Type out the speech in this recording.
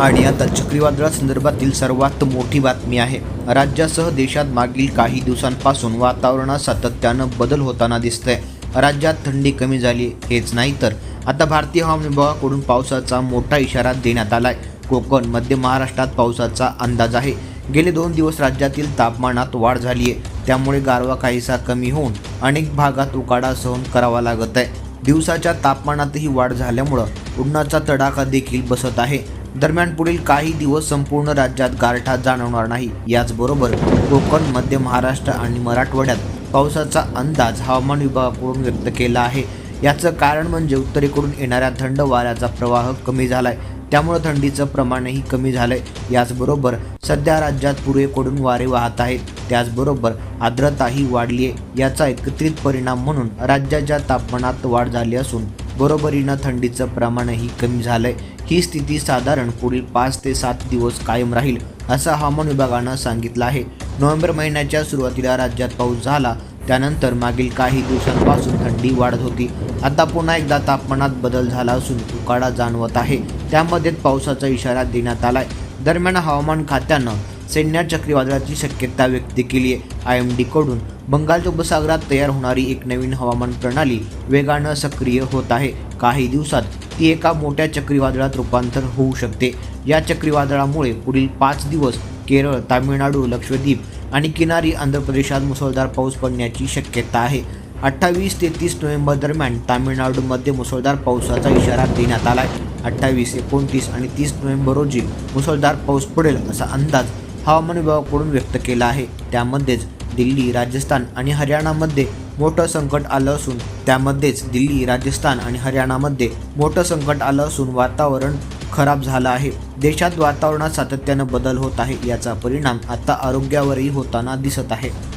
आणि आता चक्रीवादळासंदर्भातील सर्वात मोठी बातमी आहे. राज्यासह देशात मागील काही दिवसांपासून वातावरणात सातत्यानं बदल होताना दिसतंय. राज्यात थंडी कमी झाली हेच नाही तर आता भारतीय हवामान विभागाकडून पावसाचा मोठा इशारा देण्यात आलाय. कोकण मध्य महाराष्ट्रात पावसाचा अंदाज आहे. गेले दोन दिवस राज्यातील तापमानात वाढ झाली आहे त्यामुळे गारवा काहीसा कमी होऊन अनेक भागात उकाडा सहन करावा लागत आहे दिवसाच्या तापमानातही वाढ झाल्यामुळं उन्हाचा तडाखा देखील बसत आहे. दरम्यान पुढील काही दिवस संपूर्ण राज्यात गारठा जाणवणार नाही. याचबरोबर कोकण मध्य महाराष्ट्र आणि मराठवाड्यात पावसाचा अंदाज हवामान विभागाकडून व्यक्त केला आहे. याचं कारण म्हणजे उत्तरेकडून येणाऱ्या थंड वाऱ्याचा प्रवाह कमी झालाय. त्यामुळे थंडीचं प्रमाणही कमी झालंय. याचबरोबर सध्या राज्यात पूर्वेकडून वारे वाहत आहेत. त्याचबरोबर आर्द्रताही वाढली आहे याचा एकत्रित परिणाम म्हणून राज्याच्या तापमानात वाढ झाली असून बरोबरीनं थंडीचं प्रमाणही कमी झालंय. ही स्थिती साधारण पुढील पाच ते सात दिवस कायम राहील असं हवामान विभागानं सांगितलं आहे. नोव्हेंबर महिन्याच्या सुरुवातीला राज्यात पाऊस झाला त्यानंतर मागील काही दिवसांपासून थंडी वाढत होती. आता पुन्हा एकदा तापमानात बदल झाला असून उकाडा जाणवत आहे. त्यामध्ये पावसाचा इशारा देण्यात आलाय. दरम्यान हवामान खात्यानं सैन्य चक्रीवादळाची शक्यता व्यक्त केली आहे. आय एम डीकडून बंगालच्या उपसागरात तयार होणारी एक नवीन हवामान प्रणाली वेगानं सक्रिय होत आहे. काही दिवसात ती एका मोठ्या चक्रीवादळात रूपांतर होऊ शकते. या चक्रीवादळामुळे पुढील पाच दिवस केरळ तामिळनाडू लक्षद्वीप आणि किनारी आंध्र प्रदेशात मुसळधार पाऊस पडण्याची शक्यता आहे. अठ्ठावीस ते तीस नोव्हेंबर दरम्यान तामिळनाडूमध्ये मुसळधार पावसाचा इशारा देण्यात आला आहे अठ्ठावीस एकोणतीस आणि तीस नोव्हेंबर रोजी मुसळधार पाऊस पडेल असा अंदाज हवामान विभागाकडून व्यक्त केला आहे. त्यामध्येच दिल्ली राजस्थान आणि हरियाणामध्ये मोठं संकट आलं असून त्यामध्येच दिल्ली राजस्थान आणि हरियाणामध्ये मोठं संकट आलं असून वातावरण खराब झालं आहे. देशात वातावरणात सातत्यानं बदल होत आहे याचा परिणाम आता आरोग्यावरही होताना दिसत आहे.